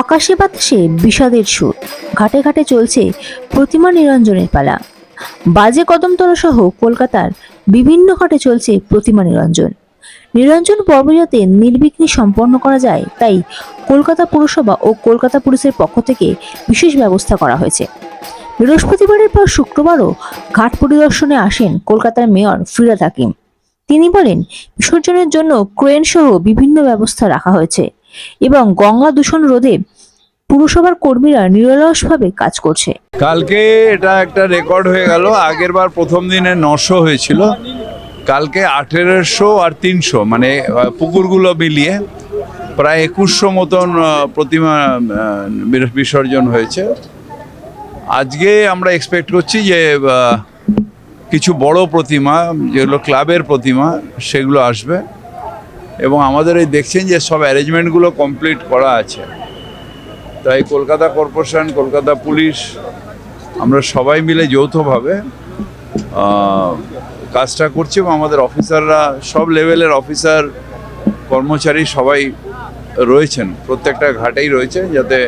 আকাশে বাতাসে বিষাদের সুর। ঘাটে ঘাটে চলছে প্রতিমা নিরঞ্জনের পালা। বাজে কদমতলা সহ কলকাতার বিভিন্ন ঘাটে চলছে প্রতিমা নিরঞ্জন। নিরঞ্জন পর্ব যাতে নির্বিঘ্নে সম্পন্ন করা যায়, তাই কলকাতা পুরসভা ও কলকাতা পুলিশের পক্ষ থেকে বিশেষ ব্যবস্থা করা হয়েছে। বৃহস্পতিবারের পর শুক্রবারও ঘাট পরিদর্শনে আসেন কলকাতার মেয়র ফিরাদ হাকিম। তিনি বলেন, বিসর্জনের জন্য ক্রেন সহ বিভিন্ন ব্যবস্থা রাখা হয়েছে। এবং গঙ্গা দূষণ রোধে পুরসভার কর্মীরা নিরলসভাবে কাজ করছে। কালকে এটা একটা রেকর্ড হয়ে গেল, আগের বার প্রথম দিনে নশো হয়েছিল, কালকে আঠেরোশো আর তিনশো মানে পুকুরগুলো মিলিয়ে প্রায় একুশশো মতন প্রতিমা বিসর্জন হয়েছে। আজকে আমরা এক্সপেক্ট করছি যে কিছু বড় প্রতিমা, যেগুলো ক্লাবের প্রতিমা, সেগুলো আসবে। এবং আমাদের এই দেখছেন যে সব অ্যারেঞ্জমেন্টগুলো কমপ্লিট করা আছে। তাই কলকাতা কর্পোরেশন, কলকাতা পুলিশ, আমরা সবাই মিলে যৌথভাবে কাজটা করছি এবং আমাদের অফিসাররা, সব লেভেলের অফিসার, কর্মচারী সবাই রয়েছেন। প্রত্যেকটা ঘাটেই রয়েছে যাতে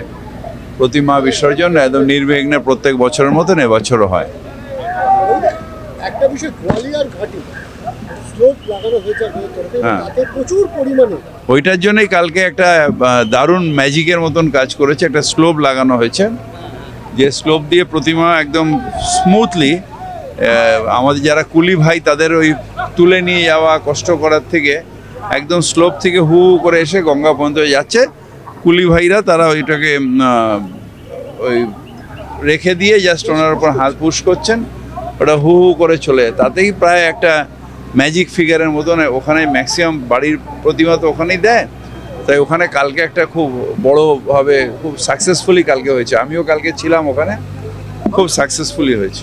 প্রতিমা বিসর্জন একদম নির্বিঘ্নে প্রত্যেক বছরের মতন এবছরও হয়। একটা বিষয় ঘাটে স্লোপ লাগানো হয়েছে হ্যাঁ। তাতে প্রচুর পরিমাণে ওইটার জন্যই কালকে একটা দারুণ ম্যাজিকের মতন কাজ করেছে একটা স্লোপ লাগানো হয়েছে। যে স্লোপ দিয়ে প্রতিমা একদম স্মুথলি আমাদের যারা কুলি ভাই তাদের ওই তুলে নিয়ে যাওয়া কষ্ট করার থেকে একদম স্লোপ থেকে হু হু করে এসে গঙ্গা পর্যন্ত যাচ্ছে। কুলি ভাইরা তারা ওইটাকে ওই রেখে দিয়ে জাস্ট ওনার উপর হাত পুশ করছেন। ওটা হু হু করে চলে তাতেই প্রায় একটা ম্যাজিক ফিগারের মতন ওখানে ম্যাক্সিমাম বাড়ির প্রতিমা তো ওখানেই দেয়। তাই ওখানে কালকে একটা খুব বড়োভাবে খুব সাকসেসফুলি কালকে হয়েছে। আমিও কালকে ছিলাম ওখানে। খুব সাকসেসফুলি হয়েছে।